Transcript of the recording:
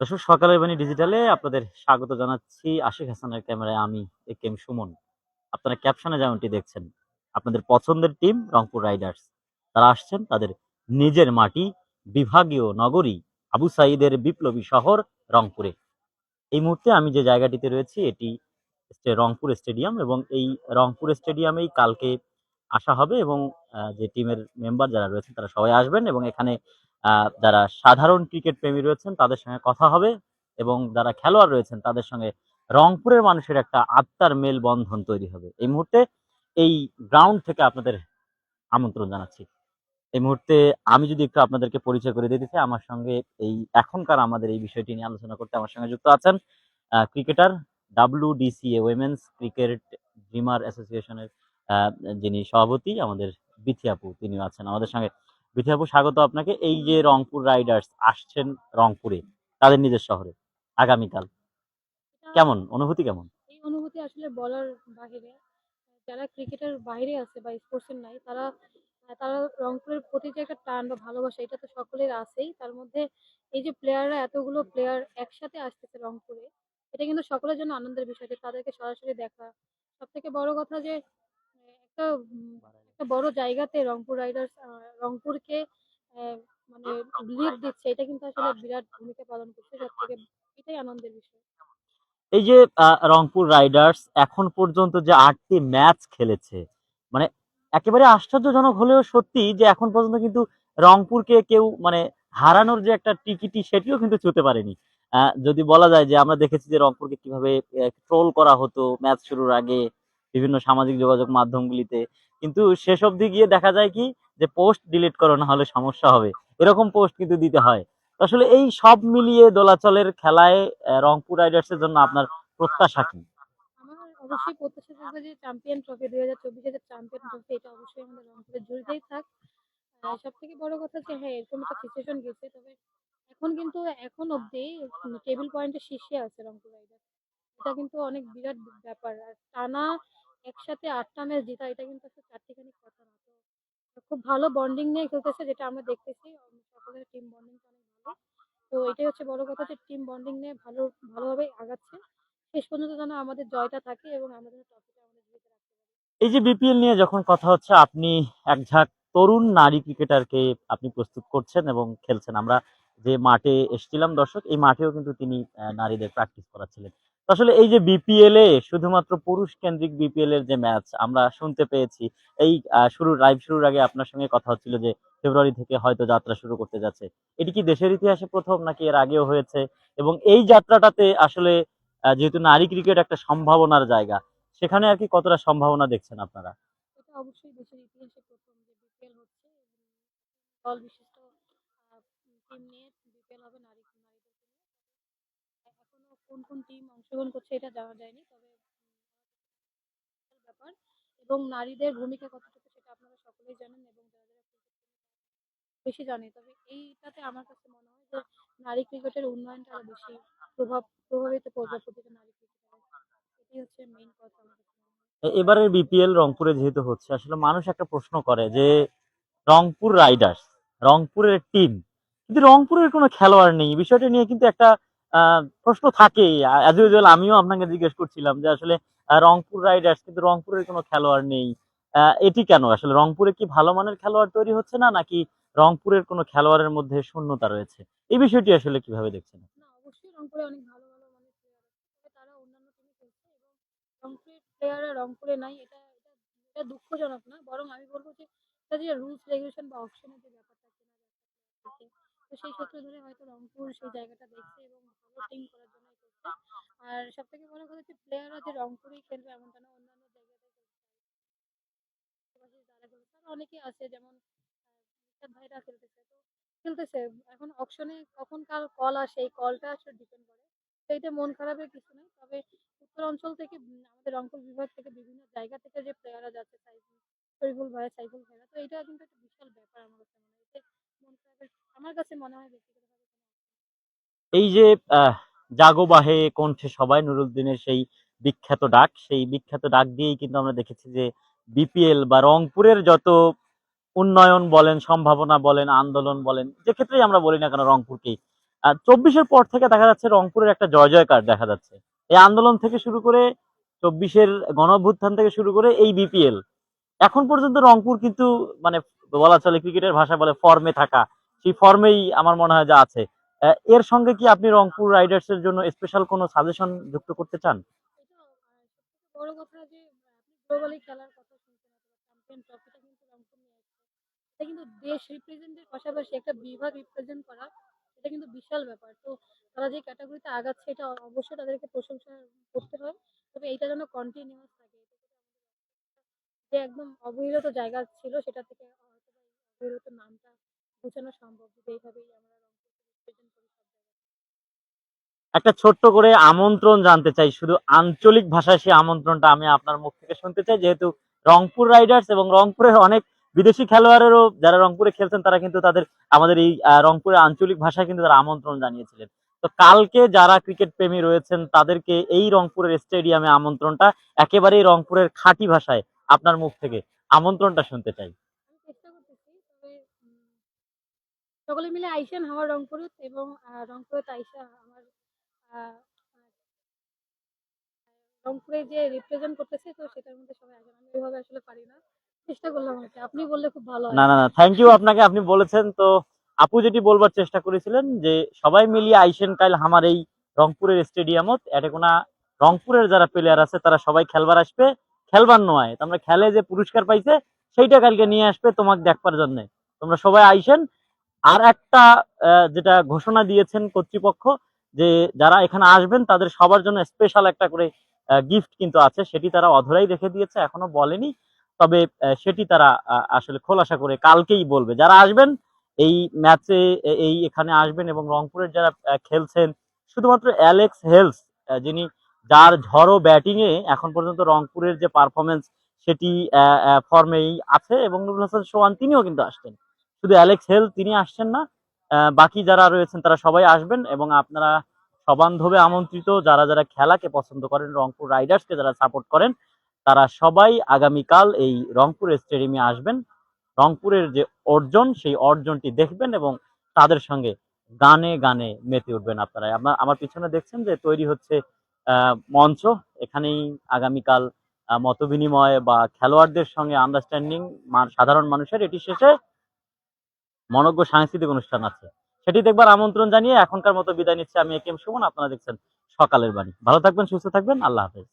দর্শক, সকালের বাণী ডিজিটালে আপনাদের স্বাগত জানাচ্ছি আশিক হাসানের ক্যামেরায় আমি এ কেম সুমন। আপনারা ক্যাপশনে যেমনটি দেখছেন, আপনাদের পছন্দের টিম রংপুর রাইডার্স তারা আসছেন তাদের নিজের মাটি বিভাগীয় নগরী আবু সাইদের বিপ্লবী শহর রংপুরে। এই মুহূর্তে আমি যে জায়গাটিতে রয়েছি, এটি রংপুর স্টেডিয়াম এবং এই রংপুর স্টেডিয়ামেই কালকে আসা হবে এবং যে টিমের মেম্বার যারা রয়েছেন, তারা সবাই আসবেন এবং এখানে যারা সাধারণ ক্রিকেট প্রেমী রয়েছেন, তাদের সঙ্গে কথা হবে এবং যারা খেলোয়াড় রয়েছেন, তাদের সঙ্গে রংপুরের মানুষের একটা আত্মার মেল বন্ধন তৈরি হবে। এই মুহূর্তে এই গ্রাউন্ড থেকে আপনাদের আমন্ত্রণ জানাচ্ছি। এই মুহূর্তে আমি যদি একটু আপনাদেরকে পরিচয় করে দিতে চাই, আমার সঙ্গে এই এখনকার আমাদের এই বিষয়টি নিয়ে আলোচনা করতে আমার সঙ্গে যুক্ত আছেন cricketer WDCA women's cricket dreamer অ্যাসোসিয়েশনের যিনি সভাপতি, আমাদের বিথিয়াপু, তিনিও আছেন আমাদের সঙ্গে। বিথি আপু স্বাগত আপনাকে। এই যে রংপুর রাইডার্স আসছেন রংপুরে তাদের নিজের শহরে আগামীকাল। কেমন? অনুভূতি কেমন? এই অনুভূতি আসলে বলার বাহিরে যারা ক্রিকেটের বাইরে আছে বা স্পোর্টসের নাই তারা তারা রংপুরের প্রতি যে একটা টান বা ভালোবাসা এটা তো সকলের আছেই। তার মধ্যে এই যে প্লেয়াররা এতগুলো প্লেয়ার একসাথে আসতেছে রংপুরে এটা কিন্তু সকলের জন্য আনন্দের বিষয় যে তাদেরকে সরাসরি দেখা। সব থেকে বড় কথা যে একটা একটা বড় জায়গাতে রংপুর রাইডার্স রংপুরকে মানে লিড দিচ্ছে। এটা কিন্তু আসলে বিরাট ভূমিকা পালন করছে। সব থেকে এটাই আনন্দের বিষয়। এই যে রংপুর রাইডার্স এখন পর্যন্ত যে আটটি ম্যাচ খেলেছে মানে একেবারে আশ্চর্যজনক হলেও সত্যি যে এখন পর্যন্ত কিন্তু রংপুরকে কেউ মানে হারানোর যে একটা টিকিটি সেটিও কিন্তু ছুতে পারেনি। যদি বলা যায় যে আমরা দেখেছি যে রংপুরকে কীভাবে ট্রোল করা হতো ম্যাচ শুরুর আগে। বিভিন্ন সামাজিক যোগাযোগ মাধ্যমগুলিতে। কিন্তু শেষ অবধি গিয়ে দেখা যায় কি, যে পোস্ট ডিলিট করো না হলে সমস্যা হবে। এরকম পোস্ট কিন্তু দিতে হয়। আসলে এই সব মিলিয়ে দোলাচলের খেলায় রংপুর রাইডার্সের জন্য আপনার প্রত্যাশা কি? অবশ্যই প্রত্যাশা থাকবে যে চ্যাম্পিয়ন ট্রফি দুই হাজার চ্যাম্পিয়ন ট্রফি এটা অবশ্যই আমাদের থাক। সব থেকে বড় কথা যে হ্যাঁ এরকম একটা সিচুয়েশন গেছে, তবে এখন কিন্তু, এখন অবধি টেবিল পয়েন্টের শীর্ষে আছে রংপুর রাইডার্স। এটা কিন্তু অনেক বিরাট ব্যাপার। আর টানা একসাথে আটটা ম্যাচ জেতা এটা কিন্তু একটা চারটিখানি কথা না। তো খুব ভালো বন্ডিং নিয়ে খেলতেছে যেটা আমরা দেখতেছি। সকলের টিম বন্ডিংটা অনেক ভালো। তো এটাই হচ্ছে বড় কথা যে টিম বন্ডিং নিয়ে ভালো, ভালোভাবে আগাচ্ছে। শেষ পর্যন্ত যেন আমাদের জয়টা থাকে এবং আমাদের রাখতে এই যে বিপিএল নিয়ে যখন কথা হচ্ছে, আপনি এক ঝাঁক তরুণ নারী ক্রিকেটারকে আপনি প্রস্তুত করছেন এবং খেলছেন। আমরা যে মাঠে এসেছিলাম দর্শক, এই মাঠেও কিন্তু তিনি নারীদের প্র্যাকটিস করাচ্ছিলেন। আসলে এই যে বিপিএল এ শুধুমাত্র পুরুষ কেন্দ্রিক বিপিএল এর যে ম্যাচ আমরা শুনতে পেয়েছি। এই শুরু লাইভ শুরুর আগে আপনার সঙ্গে কথা হচ্ছিল যে ফেব্রুয়ারি থেকে হয়তো যাত্রা শুরু করতে যাচ্ছে। এটি কি দেশের ইতিহাসে প্রথম নাকি এর আগেও হয়েছে? এবং এই যাত্রাটাতে আসলে যেহেতু নারী ক্রিকেট একটা সম্ভাবনার জায়গা, সেখানে আর কি কতটা সম্ভাবনা দেখছেন আপনারা? অবশ্যই দেশের ইতিহাসে প্রথম যে বিপিএল হচ্ছে দল বিশিষ্ট টিম নিয়ে বিপিএল হবে নারী নারীদেরকে নিয়ে তবে এখনও কোন কোন টিম অংশগ্রহণ করছে এটা জানা যায়নি। তবে ব্যাপার। এবং নারীদের ভূমিকা কতটুকু সেটা আপনারা সকলেই জানেন এবং যারা বেশি জানে। তবে এইটাতে আমার কাছে মনে হয় যে নারী ক্রিকেটের উন্নয়নটা আরও বেশি প্রভাব, প্রভাবিত করবে প্রতিটা নারী ক্রিকেটারের। এটাই হচ্ছে মেইন কথা আমার কাছে এ- এবারের বিপিএল রংপুরে যেহেতু হচ্ছে, আসলে মানুষ একটা প্রশ্ন করে যে রংপুর রাইডার্স রংপুরের টিম কিন্তু রংপুরের কোনো খেলোয়াড় নেই। বিষয়টা নিয়ে কিন্তু একটা প্রশ্ন থাকে। অ্যাজ ইউজুয়াল আমিও আপনাকে জিজ্ঞেস করছিলাম যে আসলে রংপুর রাইডার্স কিন্তু রংপুরের কোনো খেলোয়াড় নেই। এটি কেন? আসলে রংপুরে কি ভালো মানের খেলোয়াড় তৈরি হচ্ছে না, নাকি রংপুরের কোনো খেলোয়াড়ের মধ্যে শূন্যতা রয়েছে? এই বিষয়টি আসলে কীভাবে দেখছেন? দুঃখজনক না? বরং আমি বলব যে রুলস রেগুলেশন বা অপশনের যে ব্যাপারটা তো সেই সূত্র ধরে হয়তো রংপুর সেই জায়গাটা দেখছে এবং ভালো টিম করার জন্যই করছে। আর সব থেকে বড় কথা হচ্ছে প্লেয়াররা যে রংপুরেই খেলবে এমনটা না অন্যান্য জায়গাতে অনেকেই আছে যেমন ভাইরা খেলতেছে। তো খেলতেছে। এখন অপশনে কখন কার কল আসে এই কলটা আসলে ডিপেন্ড করে। এটা মন খারাপের কিছু নেই। তবে উত্তর অঞ্চল থেকে আমাদের রংপুর বিভাগ থেকে বিভিন্ন জায়গা থেকে যে প্লেয়াররা যাচ্ছে সাইফুল শরীফুল ভাইয়া সাইফুল ভাইয়া তো এটা কিন্তু একটা বিশাল ব্যাপার আমার কাছে মনে হয় এতে মন খারাপের আমার কাছে মনে হয় এই যে জাগো বাহে কণ্ঠে সবাই নুরুদ্দিনের সেই বিখ্যাত ডাক, সেই বিখ্যাত ডাক দিয়েই কিন্তু আমরা দেখেছি যে বিপিএল বা রংপুরের যত উন্নয়ন বলেন, সম্ভাবনা বলেন, আন্দোলন বলেন, যে ক্ষেত্রেই আমরা বলি না কেন রংপুরকেই। চব্বিশের পর থেকে দেখা যাচ্ছে রংপুরের একটা জয় জয়কার দেখা যাচ্ছে। এই আন্দোলন থেকে শুরু করে চব্বিশের গণঅভ্যুত্থান থেকে শুরু করে এই বিপিএল। এখন পর্যন্ত রংপুর কিন্তু মানে বলা চলে ক্রিকেটের ভাষা বলে ফর্মে থাকা। সেই ফর্মেই আমার মনে হয় যা আছে। এর সঙ্গে কি আপনি রংপুর রাইডার্স এর জন্য স্পেশাল কোনো সাজেশন যুক্ত করতে চান? এটা যে কিন্তু এটা দেশ রিপ্রেজেন্টের পাশাপাশি একটা বিভাগ রিপ্রেজেন্ট করা, এটা কিন্তু বিশাল ব্যাপার। তো তারা যে ক্যাটাগরিতে আগাচ্ছে, এটা অবশ্যই তাদেরকে প্রশংসা করতে হয়। তবে এইটা যেন কন্টিনিউয়াস থাকে যে একদম অবহেলিত জায়গা ছিল, সেটা থেকে অবহেলিত নামটা সম্ভব যদি এইভাবেই আমরা একটা ছোট্ট করে আমন্ত্রণ জানতে চাই। শুধু আঞ্চলিক ভাষায় সেই আমন্ত্রণটা আমি আপনার মুখ থেকে শুনতে চাই। যেহেতু রংপুর রাইডার্স এবং রংপুরের অনেক বিদেশি খেলোয়াড়েরও যারা রংপুরে খেলছেন, তারা কিন্তু তাদের আমাদের এই রংপুরের আঞ্চলিক ভাষায় কিন্তু তারা আমন্ত্রণ জানিয়েছিলেন। তো কালকে যারা ক্রিকেট প্রেমী রয়েছেন, তাদেরকে এই রংপুরের স্টেডিয়ামে আমন্ত্রণটা একেবারেই রংপুরের খাঁটি ভাষায় আপনার মুখ থেকে আমন্ত্রণটা শুনতে চাই আমি চেষ্টা করতেছি তবে উম, সকলে মিলে আইসেন আমার রংপুরে এবং আহ, রংপুরে আইসা আমার রংপুরে যে রিপ্রেজেন্ট করতেছে তো সেটার মধ্যে সবাই আসেন। আমি ওইভাবে আসলে পারি না। চেষ্টা করলাম আর আপনি বললে খুব ভালো না না না। থ্যাংক ইউ আপনাকে। আপনি বলেছেন তো আপু যেটি বলবার চেষ্টা করেছিলেন যে সবাই মিলিয়ে আইসেন কাল আমার এই রংপুরের স্টেডিয়ামত। এটা কোনা রংপুরের যারা প্লেয়ার আছে তারা সবাই খেলবার আসবে। খেলবার নয় তোমরা খেলে যে পুরস্কার পাইছে সেইটা কালকে নিয়ে আসবে তোমাকে দেখবার জন্য। তোমরা সবাই আইসেন। আর একটা যেটা ঘোষণা দিয়েছেন কর্তৃপক্ষ যে যারা এখানে আসবেন তাদের সবার জন্য স্পেশাল একটা করে গিফট কিন্তু আছে। সেটি তারা অধরাই রেখে দিয়েছে, এখনও বলেনি। তবে সেটি তারা আসলে খোলাসা করে কালকেই বলবে। যারা আসবেন, এই ম্যাচে এই এখানে আসবেন এবং রংপুরের যারা খেলছেন, শুধুমাত্র অ্যালেক্স হেলস যিনি যার ঝড়ো ব্যাটিংয়ে এখন পর্যন্ত রংপুরের যে পারফরমেন্স সেটি ফর্মেই আছে এবং নুরুল হাসান সোহান তিনিও কিন্তু আসছেন। শুধু অ্যালেক্স হেল তিনি আসছেন না বাকি যারা রয়েছেন তারা সবাই আসবেন এবং আপনারা সবান্ধবে আমন্ত্রিত যারা যারা খেলাকে পছন্দ করেন, রংপুর রাইডার্সকে যারা সাপোর্ট করেন, তারা সবাই আগামীকাল এই রংপুর স্টেডিয়ামে আসবেন। রংপুরের যে অর্জন, সেই অর্জনটি দেখবেন এবং তাদের সঙ্গে গানে গানে মেতে উঠবেন আপনারা। আমার আমার পিছনে দেখছেন যে তৈরি হচ্ছে মঞ্চ। এখানেই আগামীকাল মতবিনিময় বা খেলোয়াড়দের সঙ্গে আন্ডারস্ট্যান্ডিং সাধারণ মানুষের। এটি শেষে মনজ্ঞ সাংস্কৃতিক অনুষ্ঠান আছে। সেটি দেখবার আমন্ত্রণ জানিয়ে এখনকার মতো বিদায় নিচ্ছে। আমি এ সুমন, আপনারা দেখছেন সকালের বাণী। ভালো থাকবেন, সুস্থ থাকবেন, আল্লাহ হাফেজ।